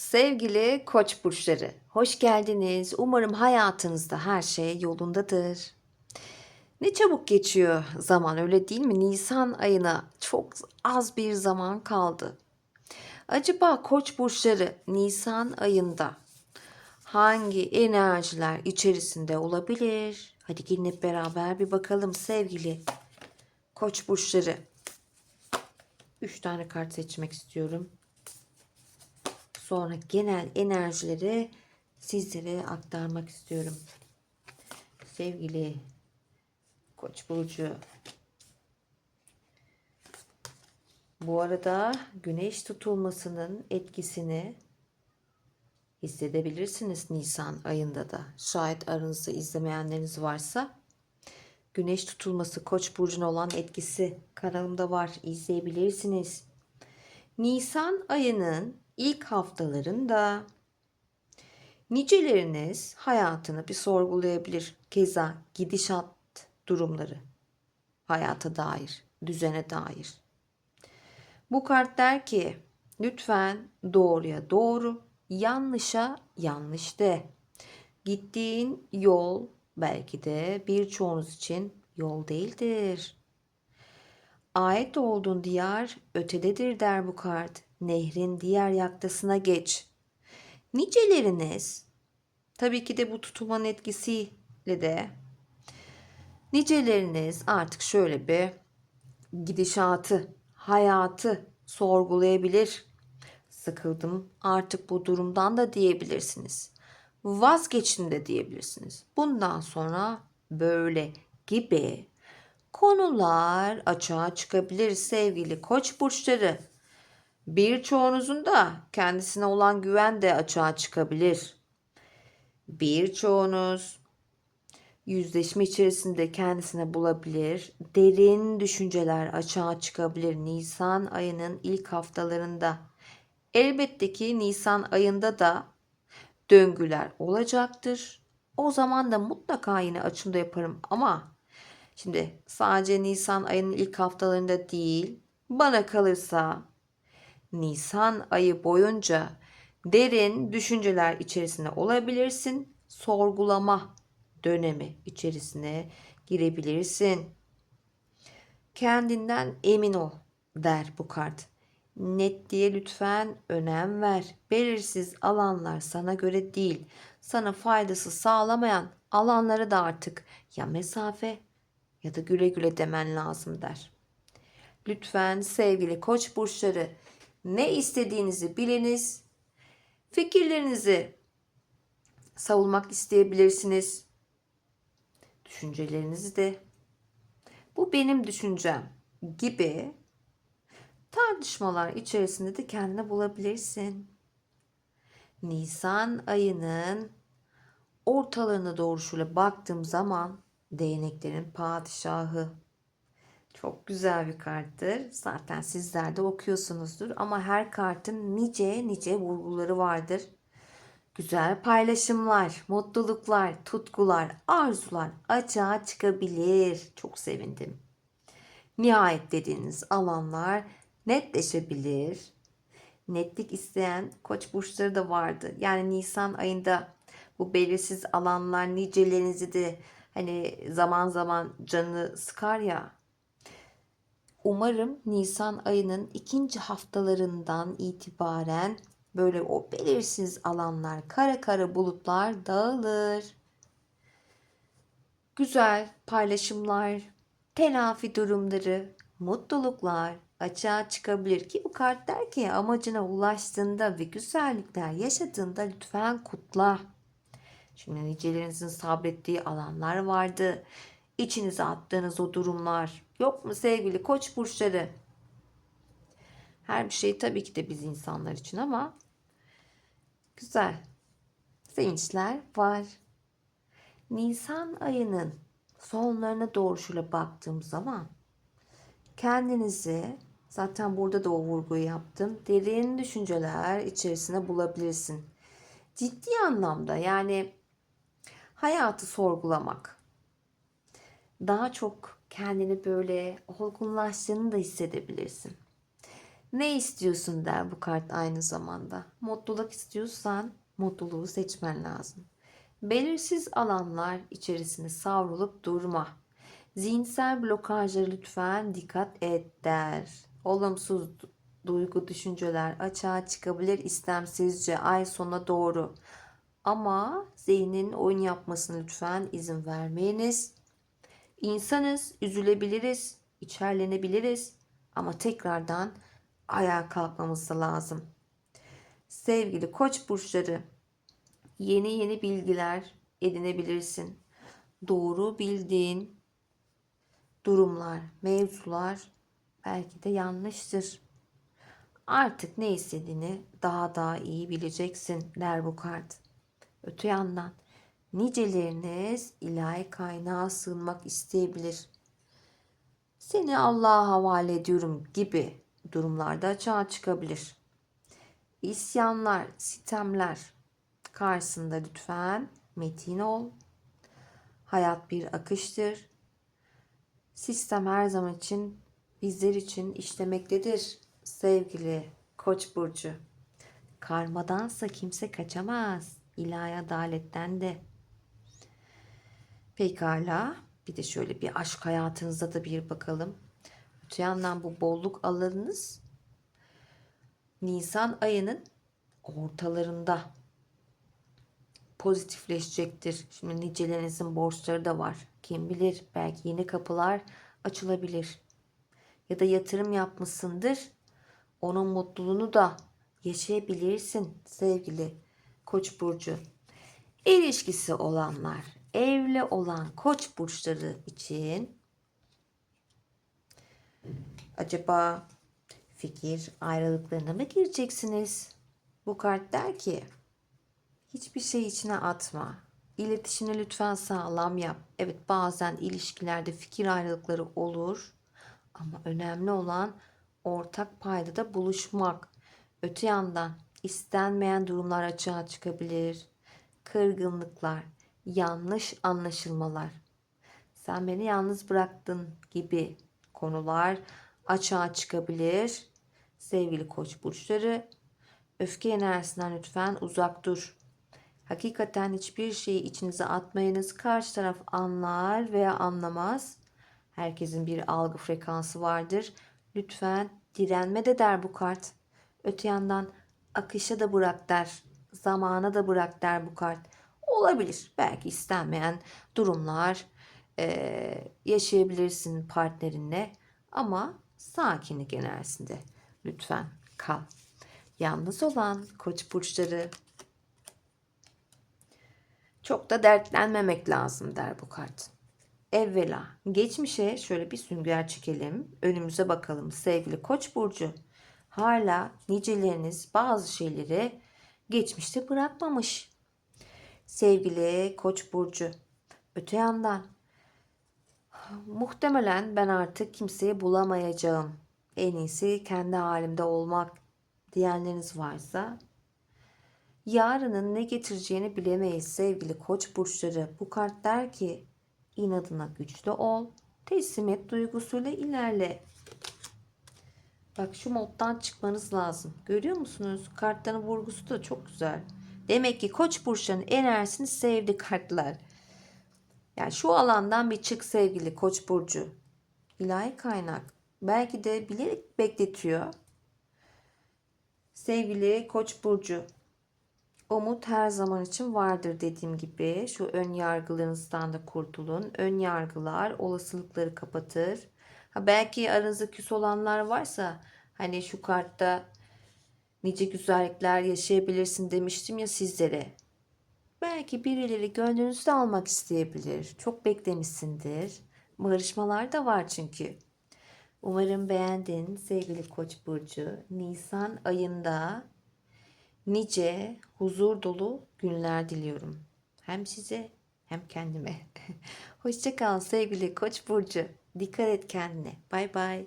Sevgili Koç burçları, hoş geldiniz. Umarım hayatınızda her şey yolundadır. Ne çabuk geçiyor zaman öyle değil mi? Nisan ayına çok az bir zaman kaldı. Acaba Koç burçları Nisan ayında hangi enerjiler içerisinde olabilir? Hadi gelin hep beraber bir bakalım sevgili Koç burçları. 3 tane kart seçmek istiyorum. Sonra genel enerjileri sizlere aktarmak istiyorum. Sevgili Koç burcu. Bu arada güneş tutulmasının etkisini hissedebilirsiniz Nisan ayında da. Şayet aranızda izlemeyenleriniz varsa güneş tutulması Koç burcuna olan etkisi kanalımda var. izleyebilirsiniz. Nisan ayının ilk haftalarında niceleriniz hayatını bir sorgulayabilir. Keza gidişat durumları, hayata dair, düzene dair. Bu kart der ki lütfen doğruya doğru, yanlışa yanlış de. Gittiğin yol belki de birçoğunuz için yol değildir. Ait olduğun diyar ötededir der bu kart. Nehrin diğer yaktasına geç. Niceleriniz tabii ki de bu tutulmanın etkisiyle de niceleriniz artık şöyle bir gidişatı, hayatı sorgulayabilir. Sıkıldım artık bu durumdan da diyebilirsiniz. Vazgeçin de diyebilirsiniz. Bundan sonra böyle gibi konular açığa çıkabilir sevgili koç burçları. Birçoğunuzun da kendisine olan güven de açığa çıkabilir. Birçoğunuz yüzleşme içerisinde kendisine bulabilir. Derin düşünceler açığa çıkabilir Nisan ayının ilk haftalarında. Elbette ki Nisan ayında da döngüler olacaktır. O zaman da mutlaka yine açımda yaparım ama şimdi sadece Nisan ayının ilk haftalarında değil bana kalırsa Nisan ayı boyunca derin düşünceler içerisinde olabilirsin. Sorgulama dönemi içerisine girebilirsin. Kendinden emin ol der bu kart. Netliğe lütfen önem ver. Belirsiz alanlar sana göre değil. Sana faydası sağlamayan alanlara da artık ya mesafe ya da güle güle demen lazım der. Lütfen sevgili koç burçları ne istediğinizi biliniz. Fikirlerinizi savunmak isteyebilirsiniz. Düşüncelerinizi de bu benim düşüncem gibi tartışmalar içerisinde de kendini bulabilirsin. Nisan ayının ortalarına doğru şöyle baktığım zaman değneklerin padişahı çok güzel bir karttır. Zaten sizler de okuyorsunuzdur ama her kartın nice nice vurguları vardır. Güzel paylaşımlar, mutluluklar, tutkular, arzular açığa çıkabilir. Çok sevindim. Nihayet dediğiniz alanlar netleşebilir. Netlik isteyen koç burçları da vardı. Yani Nisan ayında bu belirsiz alanlar nicelerinizi de hani zaman zaman canı sıkar ya Umarım Nisan ayının ikinci haftalarından itibaren böyle o belirsiz alanlar, kara kara bulutlar dağılır. Güzel paylaşımlar, telafi durumları, mutluluklar açığa çıkabilir ki bu kart der ki amacına ulaştığında ve güzellikler yaşadığında lütfen kutla. Şimdi nicelerinizin sabrettiği alanlar vardı. İçinize attığınız o durumlar yok mu sevgili koç burçları? Her bir şey tabii ki de biz insanlar için ama güzel. Sevinçler var. Nisan ayının sonlarına doğru şöyle baktığım zaman kendinizi zaten burada da o vurguyu yaptım. Derin düşünceler içerisine bulabilirsin. Ciddi anlamda yani hayatı sorgulamak, daha çok kendini böyle olgunlaştığını da hissedebilirsin. Ne istiyorsun der bu kart aynı zamanda. Mutluluk istiyorsan mutluluğu seçmen lazım. Belirsiz alanlar içerisine savrulup durma. Zihinsel blokajlara lütfen dikkat et der. Olumsuz duygu düşünceler açığa çıkabilir istemsizce ay sona doğru. Ama zihnin oyun yapmasına lütfen izin vermeyiniz. İnsanız, üzülebiliriz, içerlenebiliriz ama tekrardan ayağa kalkmamız da lazım. Sevgili koç burçları, yeni yeni bilgiler edinebilirsin. Doğru bildiğin durumlar, mevzular belki de yanlıştır. Artık ne istediğini daha daha iyi bileceksin der bu kart. Öte yandan niceleriniz ilahi kaynağa sığınmak isteyebilir. Seni Allah'a havale ediyorum gibi durumlarda açığa çıkabilir. İsyanlar, sitemler karşısında lütfen metin ol. Hayat bir akıştır. Sistem her zaman için bizler için işlemektedir sevgili Koç burcu. Karmadansa kimse kaçamaz. İlahi adaletten de. Pekala. Bir de şöyle bir aşk hayatınıza da bir bakalım. Öte yandan bu bolluk alanınız Nisan ayının ortalarında pozitifleşecektir. Şimdi nicelerinizin borçları da var. Kim bilir belki yeni kapılar açılabilir. Ya da yatırım yapmışsındır. Onun mutluluğunu da yaşayabilirsin sevgili Koç burcu. İlişkisi olanlar, evli olan Koç burçları için acaba fikir ayrılıklarına mı gireceksiniz? Bu kart der ki hiçbir şey içine atma. İletişimini lütfen sağlam yap. Evet bazen ilişkilerde fikir ayrılıkları olur. Ama önemli olan ortak paydada buluşmak. Öte yandan istenmeyen durumlar açığa çıkabilir. Kırgınlıklar, yanlış anlaşılmalar. Sen beni yalnız bıraktın gibi konular açığa çıkabilir. Sevgili koç burçları, öfke enerjisinden lütfen uzak dur. Hakikaten hiçbir şeyi içinize atmayınız. Karşı taraf anlar veya anlamaz. Herkesin bir algı frekansı vardır. Lütfen direnme de der bu kart. Öte yandan akışa da bırak der. Zamana da bırak der bu kart. Olabilir. Belki istenmeyen durumlar e, yaşayabilirsin partnerinle. Ama sakinlik enerjisinde lütfen kal. Yalnız olan koç burçları çok da dertlenmemek lazım der bu kart. Evvela geçmişe şöyle bir sünger çekelim. Önümüze bakalım sevgili Koç burcu. Hala niceleriniz bazı şeyleri geçmişte bırakmamış. Sevgili Koç burcu. Öte yandan muhtemelen ben artık kimseyi bulamayacağım. En iyisi kendi halimde olmak diyenleriniz varsa yarının ne getireceğini bilemeyiz sevgili koç burçları. Bu kart der ki inadına güçlü ol, teslimiyet duygusuyla ilerle. Bak şu moddan çıkmanız lazım. Görüyor musunuz? Kartların vurgusu da çok güzel. Demek ki koç burçlarının enerjisini sevdi kartlar. Yani şu alandan bir çık sevgili koç burcu. İlahi kaynak. Belki de bilerek bekletiyor. Sevgili koç burcu. Umut her zaman için vardır dediğim gibi. Şu ön yargılarınızdan da kurtulun. Ön yargılar olasılıkları kapatır. Ha belki aranızda küs olanlar varsa hani şu kartta nice güzellikler yaşayabilirsin demiştim ya sizlere. Belki birileri gönlünüzde almak isteyebilir. Çok beklemişsindir. Barışmalar da var çünkü. Umarım beğendin sevgili Koç burcu. Nisan ayında nice huzur dolu günler diliyorum. Hem size hem kendime. Hoşçakal sevgili Koç burcu. Dikkat et kendine. Bay bay.